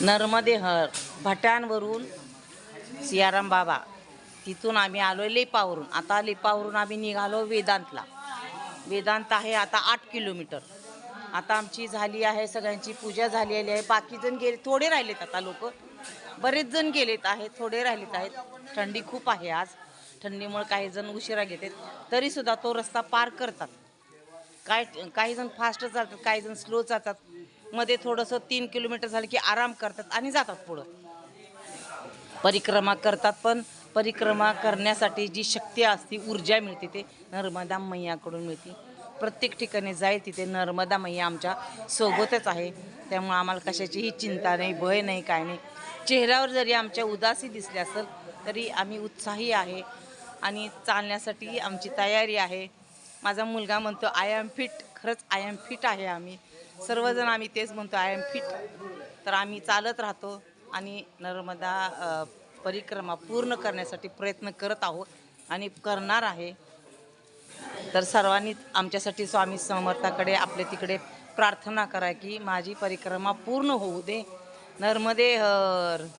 नर्मदेहर भटांवरून सियाराम बाबा. तिथून आम्ही आलो लेपावरून. आता लेपावरून आम्ही निघालो वेदांतला. वेदांत आहे आता आठ किलोमीटर. आता आमची झाली आहे सगळ्यांची पूजा झालेली आहे. बाकी जण गेले थोडे राहिलेत आता लोक. बरेच जण गेलेत आहेत थोडे राहिलेत आहेत. थंडी खूप आहे आज. थंडीमुळे काही जण उशिरा घेतात. तरीसुद्धा तो रस्ता पार करतात. काय काही जण फास्ट चालतात काही जण स्लो चालतात. मध्ये थोडंसं तीन किलोमीटर झालं की आराम करतात आणि जातात पुढं. परिक्रमा करतात पण परिक्रमा करण्यासाठी जी शक्ती असते ऊर्जा मिळते ते नर्मदा मैयाकडून मिळते. प्रत्येक ठिकाणी जाईल तिथे नर्मदा मैया आमच्या सोबतच आहे. त्यामुळे आम्हाला कशाचीही चिंता नाही भय नाही काय नाही. चेहऱ्यावर जरी आमच्या उदासी दिसली असेल तरी आम्ही उत्साही आहे आणि चालण्यासाठी आमची तयारी आहे. माझा मुलगा म्हणतो आय एम फिट खरंच आय एम फिट आहे आम्ही. सर्वजण आम्ही तेच म्हणतो आय एम फिट तर आम्ही चालत राहतो आणि नर्मदा परिक्रमा पूर्ण करण्यासाठी प्रयत्न करत आहोत आणि करणार आहे. तर सर्वांनी आमच्यासाठी स्वामी समर्थाकडे आपल्या तिकडे प्रार्थना करा की माझी परिक्रमा पूर्ण होऊ दे. नर्मदे हर.